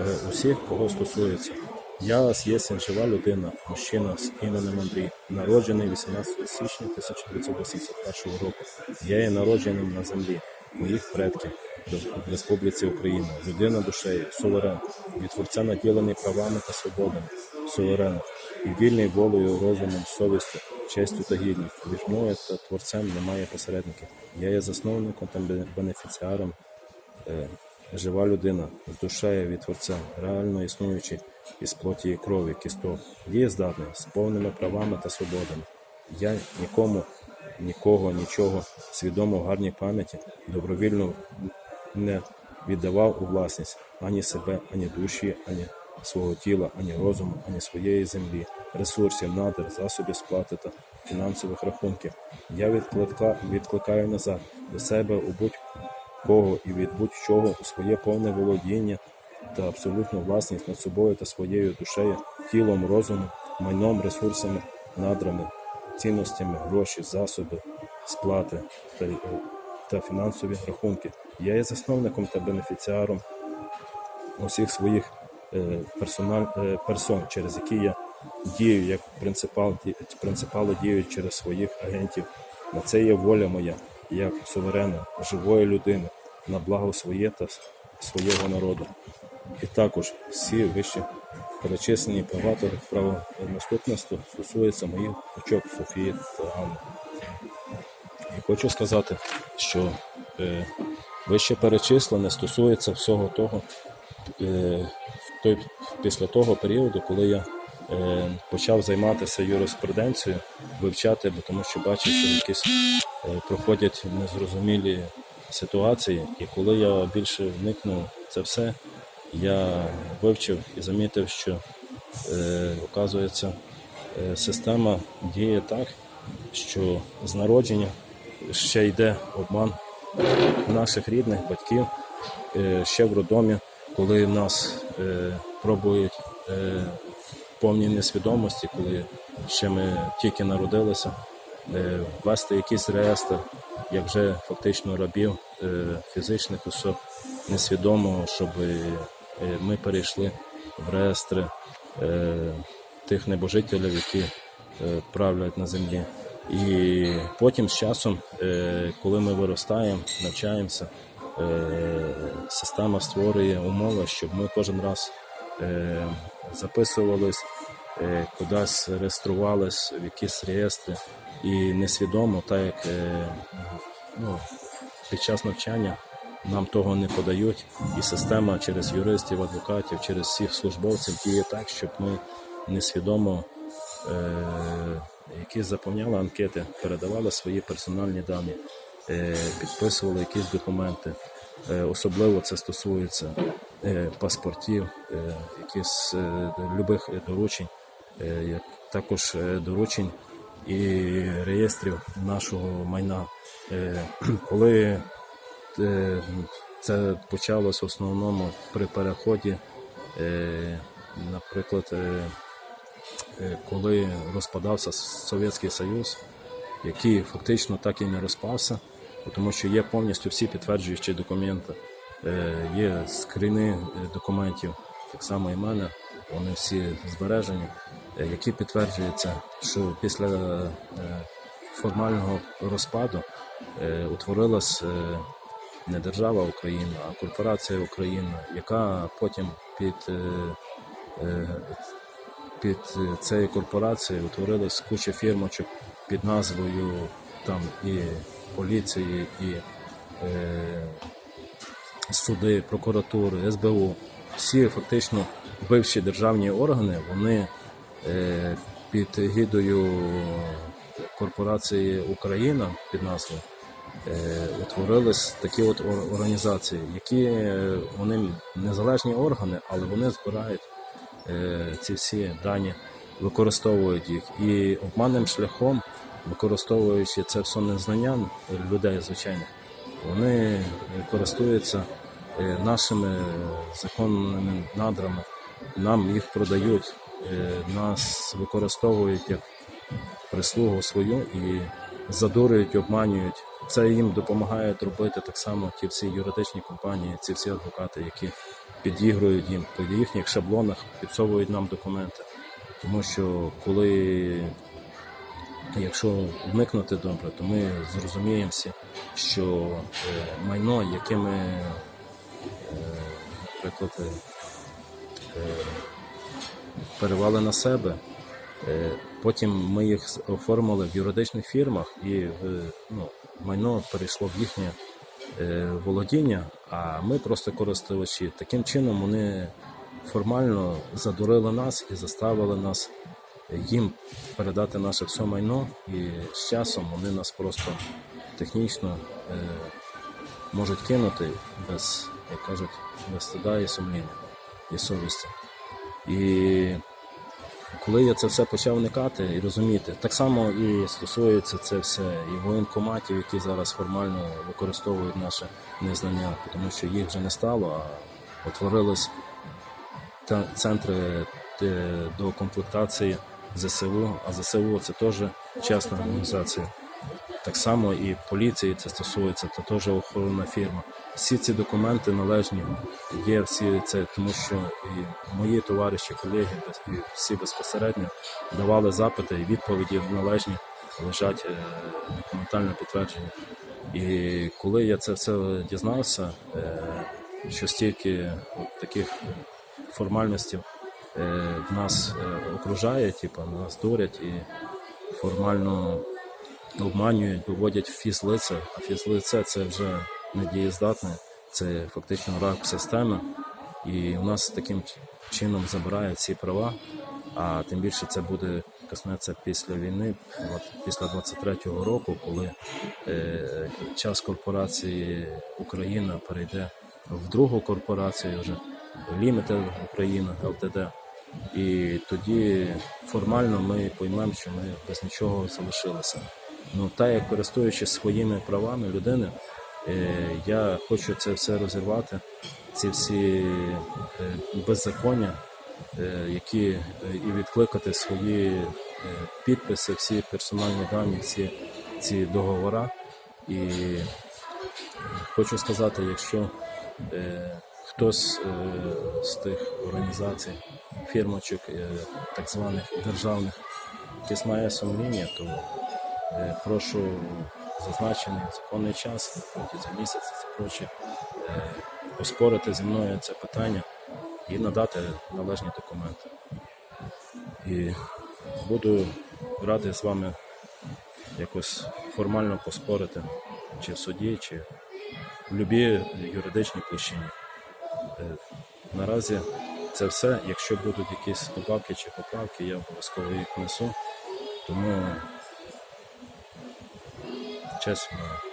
е, усіх, кого стосується. Я єсен жива людина, мужчина з іменем Андрій, народжений 18 січня 1981 року. Я є народженим на землі моїх предків в Республіці Україна, людина душею, суверен, від творця наділений правами та свободами, суверен, і вільний волею, розумом, совістю, честю та гідністю. Між мною та творцем немає посередників. Я є засновником та бенефіціаром е, жива людина з душею від Творця, реально існуючи із плоті і крові, кісток, дієздатний, з повними правами та свободами. Я нікому, нікого, нічого свідомо в гарній пам'яті добровільно не віддавав у власність ані себе, ані душі, ані свого тіла, ані розуму, ані своєї землі, ресурсів, надр, засобів сплати та фінансових рахунків. Я відкликаю назад до себе у будь-кого і від будь-чого у своє повне володіння та абсолютну власність над собою та своєю душею, тілом, розумом, майном, ресурсами, надрами, цінностями, гроші, засоби, сплати та, е, та фінансові рахунки. Я є засновником та бенефіціаром усіх своїх е, персональ, е, персон, через які я дію як принципал, ді- принципали діють через своїх агентів. На це є воля моя, як суверена, живої людини, на благо своє та свого народу. І також всі вищі перечислені права та правонаступництво стосуються моїх дочок Софії та Анни. І хочу сказати, що е, вище перечислене стосується всього того, е, той, після того періоду, коли я е, почав займатися юриспруденцією, вивчати, бо тому що бачив, що якісь е, проходять незрозумілі ситуації. І коли я більше вникнув це все, я вивчив і замітив, що е, оказується, е, система діє так, що з народження ще йде обман наших рідних батьків е, ще в роддомі, коли нас е, пробують е, в повній несвідомості, коли ще ми тільки народилися, ввести якийсь реєстр, як вже фактично рабів е, фізичних особ, несвідомо, щоб е, ми перейшли в реєстри е, тих небожителів, які е, правлять на землі. І потім з часом, е, коли ми виростаємо, навчаємося, е, система створює умови, щоб ми кожен раз е, записувались, е, кудись реєструвались в якісь реєстри і несвідомо, так як е, ну, під час навчання нам того не подають, і система через юристів, адвокатів, через всіх службовців діє так, щоб ми несвідомо е, які заповняли анкети, передавали свої персональні дані, е, підписували якісь документи. Особливо це стосується паспортів, е, любих доручень, як також доручень і реєстрів нашого майна. Е, Коли е, це почалось в основному при переході, е, наприклад, коли розпадався Совєтський Союз, який фактично так і не розпався, тому що є повністю всі підтверджуючі документи, є скріни е, документів, так само і мене, вони всі збережені, які підтверджуються, що після е, формального розпаду е, утворилась е, не держава Україна, а корпорація Україна, яка потім під е, е, під е, цією корпорацією утворилась куча фірмочок під назвою там і поліції, і е, суди, прокуратури, СБУ. Всі фактично бивші державні органи, вони е, під гідою корпорації Україна під назвою е, утворились такі от організації, які е, вони незалежні органи, але вони збирають е, ці всі дані, використовують їх. І обманним шляхом, використовуючи це все незнання людей звичайних, вони е, користуються е, нашими законними надрами, нам їх продають, е, нас використовують як прислугу свою і задурюють, обманюють. Це їм допомагає робити так само ті всі юридичні компанії, ці всі адвокати, які підігрують їм по їхніх шаблонах, підсовують нам документи. Тому що коли, якщо вникнути добре, то ми зрозуміємо що е, майно, яке ми, е, наприклад, е, перевели на себе, е, потім ми їх оформили в юридичних фірмах і е, ну, майно перейшло в їхнє е, володіння, а ми просто користувачі. Таким чином вони формально задурили нас і заставили нас їм передати наше все майно, і з часом вони нас просто технічно можуть кинути без, як кажуть, без стида і сумління і совісті. І коли я це все почав вникати і розуміти, так само і стосується це все і воєнкоматів, які зараз формально використовують наше незнання, тому що їх вже не стало, а утворились центри до комплектації ЗСУ, а ЗСУ це теж чесна організація. Так само і поліції це стосується, це теж охоронна фірма. Всі ці документи належні, є всі це, тому що і мої товариші, колеги, і всі безпосередньо давали запити і відповіді належні, лежать е, документальне підтвердження. І коли я це все дізнався, е, що стільки таких формальностей е, в нас окружає, типу, нас дурять і формально обманюють, виводять в фізлице, а фізлице це вже недієздатне, це фактично рак системи. І у нас таким чином забирають ці права, а тим більше це буде коснеться після війни, от після 23-го року, коли е, час корпорації Україна перейде в другу корпорацію вже Limited Україна, ЛТД. І тоді формально ми поймемо, що ми без нічого залишилися. Ну, та як користуючись своїми правами людини, е, я хочу це все розірвати, ці всі е, беззаконня, е, які і відкликати свої підписи, всі персональні дані, всі ці договори. І хочу сказати, якщо хтось з тих організацій, фірмочок, так званих державних, якесь має сумління, то прошу зазначений законний час протягом місяця це прочі, е, поспорити зі мною це питання і надати належні документи. І буду радий з вами якось формально поспорити, чи в суді, чи в будь-якій юридичній площині. Е, Наразі це все. Якщо будуть якісь добавки чи поправки, я обов'язково їх внесу. Тому just.